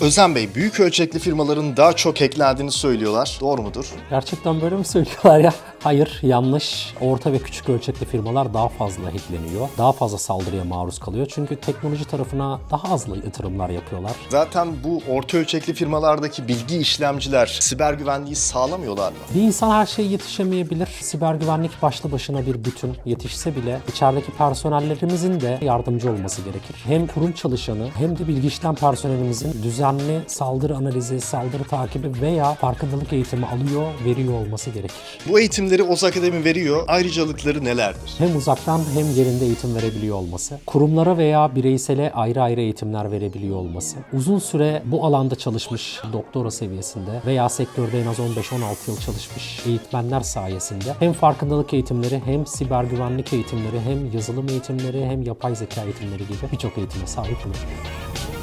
Özen Bey, büyük ölçekli firmaların daha çok hacklendiğini söylüyorlar. Doğru mudur? Gerçekten böyle mi söylüyorlar ya? Hayır, yanlış. Orta ve küçük ölçekli firmalar daha fazla hackleniyor. Daha fazla saldırıya maruz kalıyor. Çünkü teknoloji tarafına daha az yatırımlar yapıyorlar. Zaten bu orta ölçekli firmalardaki bilgi işlemciler siber güvenliği sağlamıyorlar mı? Bir insan her şeye yetişemeyebilir. Siber güvenlik başlı başına bir bütün. Yetişse bile içerideki personellerimizin de yardımcı olması gerekir. Hem kurum çalışanı hem de bilgi işlem personelimizin düzenli saldırı analizi, saldırı takibi veya farkındalık eğitimi alıyor, veriyor olması gerekir. Bu eğitimleri Oz Akademi veriyor. Ayrıcalıkları nelerdir? Hem uzaktan hem yerinde eğitim verebiliyor olması, kurumlara veya bireysele ayrı ayrı eğitimler verebiliyor olması, uzun süre bu alanda çalışmış doktora seviyesinde veya sektörde en az 15-16 yıl çalışmış eğitmenler sayesinde hem farkındalık eğitimleri hem siber güvenlik eğitimleri hem yazılım eğitimleri hem yapay zeka eğitimleri gibi birçok eğitime sahip olabiliyor.